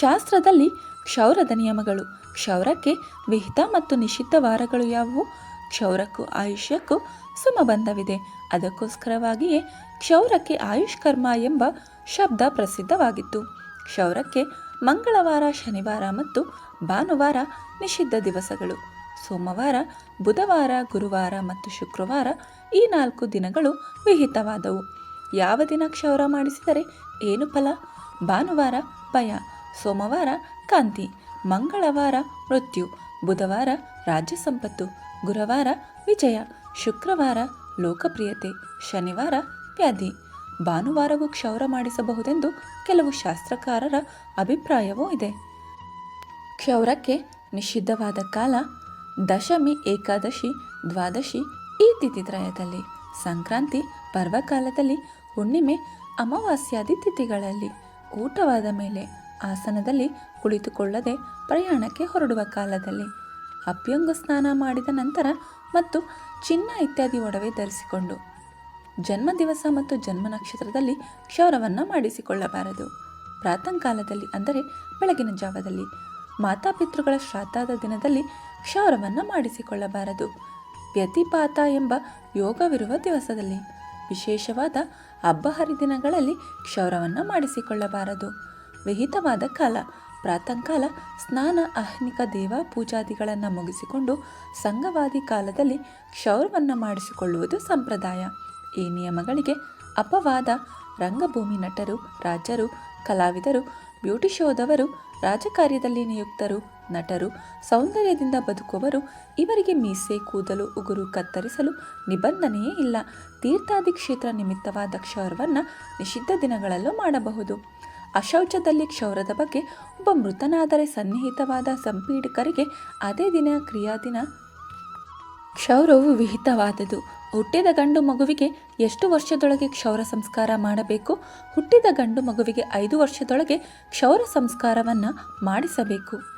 ಶಾಸ್ತ್ರದಲ್ಲಿ ಕ್ಷೌರದ ನಿಯಮಗಳು. ಕ್ಷೌರಕ್ಕೆ ವಿಹಿತ ಮತ್ತು ನಿಷಿದ್ಧ ವಾರಗಳು ಯಾವುವು? ಕ್ಷೌರಕ್ಕೂ ಆಯುಷ್ಯಕ್ಕೂ ಸಮಬಂಧವಿದೆ ಅದಕ್ಕೋಸ್ಕರವಾಗಿಯೇ ಕ್ಷೌರಕ್ಕೆ ಆಯುಷ್ಕರ್ಮ ಎಂಬ ಶಬ್ದ ಪ್ರಸಿದ್ಧವಾಗಿತ್ತು. ಕ್ಷೌರಕ್ಕೆ ಮಂಗಳವಾರ, ಶನಿವಾರ ಮತ್ತು ಭಾನುವಾರ ನಿಷಿದ್ಧ ದಿವಸಗಳು. ಸೋಮವಾರ, ಬುಧವಾರ, ಗುರುವಾರ ಮತ್ತು ಶುಕ್ರವಾರ ಈ ನಾಲ್ಕು ದಿನಗಳು ವಿಹಿತವಾದವು. ಯಾವ ದಿನ ಕ್ಷೌರ ಮಾಡಿಸಿದರೆ ಏನು ಫಲ? ಭಾನುವಾರ ಭಯ ಸೋಮವಾರ ಕಾಂತಿ, ಮಂಗಳವಾರ ಮೃತ್ಯು, ಬುಧವಾರ ರಾಜ್ಯ ಸಂಪತ್ತು, ಗುರುವಾರ ವಿಜಯ, ಶುಕ್ರವಾರ ಲೋಕಪ್ರಿಯತೆ, ಶನಿವಾರ ವ್ಯಾಧಿ. ಭಾನುವಾರವೂ ಕ್ಷೌರ ಮಾಡಿಸಬಹುದೆಂದು ಕೆಲವು ಶಾಸ್ತ್ರಕಾರರ ಅಭಿಪ್ರಾಯವೂ ಇದೆ. ಕ್ಷೌರಕ್ಕೆ ನಿಷಿದ್ಧವಾದ ಕಾಲ ದಶಮಿ, ಏಕಾದಶಿ, ದ್ವಾದಶಿ ಈ ತಿಥಿತ್ರಯದಲ್ಲಿ. ಸಂಕ್ರಾಂತಿ ಪರ್ವಕಾಲದಲ್ಲಿ ಹುಣ್ಣಿಮೆ ಅಮಾವಾಸ್ಯಾದಿ ತಿಥಿಗಳಲ್ಲಿ ಊಟವಾದ ಮೇಲೆ ಆಸನದಲ್ಲಿ ಕುಳಿತುಕೊಳ್ಳದೆ ಪ್ರಯಾಣಕ್ಕೆ ಹೊರಡುವ ಕಾಲದಲ್ಲಿ ಅಭ್ಯಂಗ ಸ್ನಾನ ಮಾಡಿದ ನಂತರ ಮತ್ತು ಚಿನ್ನ ಇತ್ಯಾದಿ ಒಡವೆ ಧರಿಸಿಕೊಂಡು ಜನ್ಮ ದಿವಸ ಮತ್ತು ಜನ್ಮ ನಕ್ಷತ್ರದಲ್ಲಿ ಕ್ಷೌರವನ್ನು ಮಾಡಿಸಿಕೊಳ್ಳಬಾರದು. ಪ್ರಾತಃಕಾಲದಲ್ಲಿ ಅಂದರೆ ಬೆಳಗಿನ ಜಾವದಲ್ಲಿ ಮಾತಾಪಿತೃಗಳ ಶ್ರಾದ್ದಾದ ದಿನದಲ್ಲಿ ಕ್ಷೌರವನ್ನು ಮಾಡಿಸಿಕೊಳ್ಳಬಾರದು. ವ್ಯತಿಪಾತ ಎಂಬ ಯೋಗವಿರುವ ದಿವಸದಲ್ಲಿ ವಿಶೇಷವಾದ ಹಬ್ಬ ಹರಿದಿನಗಳಲ್ಲಿ ಕ್ಷೌರವನ್ನು ಮಾಡಿಸಿಕೊಳ್ಳಬಾರದು. ವಿಹಿತವಾದ ಕಾಲ. ಪ್ರಾತಃಕಾಲ ಸ್ನಾನ, ಆಹ್ನಿಕ ದೇವ ಪೂಜಾದಿಗಳನ್ನು ಮುಗಿಸಿಕೊಂಡು ಸಂಘವಾದಿ ಕಾಲದಲ್ಲಿ ಕ್ಷೌರವನ್ನು ಮಾಡಿಸಿಕೊಳ್ಳುವುದು ಸಂಪ್ರದಾಯ. ಈ ನಿಯಮಗಳಿಗೆ ಅಪವಾದ ರಂಗಭೂಮಿ ನಟರು, ರಾಜರು, ಕಲಾವಿದರು ಬ್ಯೂಟಿ ಶೋದವರು ರಾಜಕಾರ್ಯದಲ್ಲಿ ನಿಯುಕ್ತರು, ನಟರು, ಸೌಂದರ್ಯದಿಂದ ಬದುಕುವವರು ಇವರಿಗೆ ಮೀಸೆ, ಕೂದಲು, ಉಗುರು ಕತ್ತರಿಸಲು ನಿಬಂಧನೆಯೇ ಇಲ್ಲ. ತೀರ್ಥಾದಿ ಕ್ಷೇತ್ರ ನಿಮಿತ್ತವಾದ ಕ್ಷೌರವನ್ನು ನಿಷಿದ್ಧ ದಿನಗಳಲ್ಲೂ ಮಾಡಬಹುದು. ಅಶೌಚದಲ್ಲಿ ಕ್ಷೌರದ ಬಗ್ಗೆ ಒಬ್ಬ ಮೃತನಾದರೆ ಸನ್ನಿಹಿತವಾದ ಸಂಪೀಡಿಕರಿಗೆ ಅದೇ ದಿನ ಕ್ರಿಯಾ ದಿನ ಕ್ಷೌರವು ವಿಹಿತವಾದುದು. ಹುಟ್ಟಿದ ಗಂಡು ಮಗುವಿಗೆ ಎಷ್ಟು ವರ್ಷದೊಳಗೆ ಕ್ಷೌರ ಸಂಸ್ಕಾರ ಮಾಡಬೇಕು? ಹುಟ್ಟಿದ ಗಂಡು ಮಗುವಿಗೆ ಐದು ವರ್ಷದೊಳಗೆ ಕ್ಷೌರ ಸಂಸ್ಕಾರವನ್ನು ಮಾಡಿಸಬೇಕು.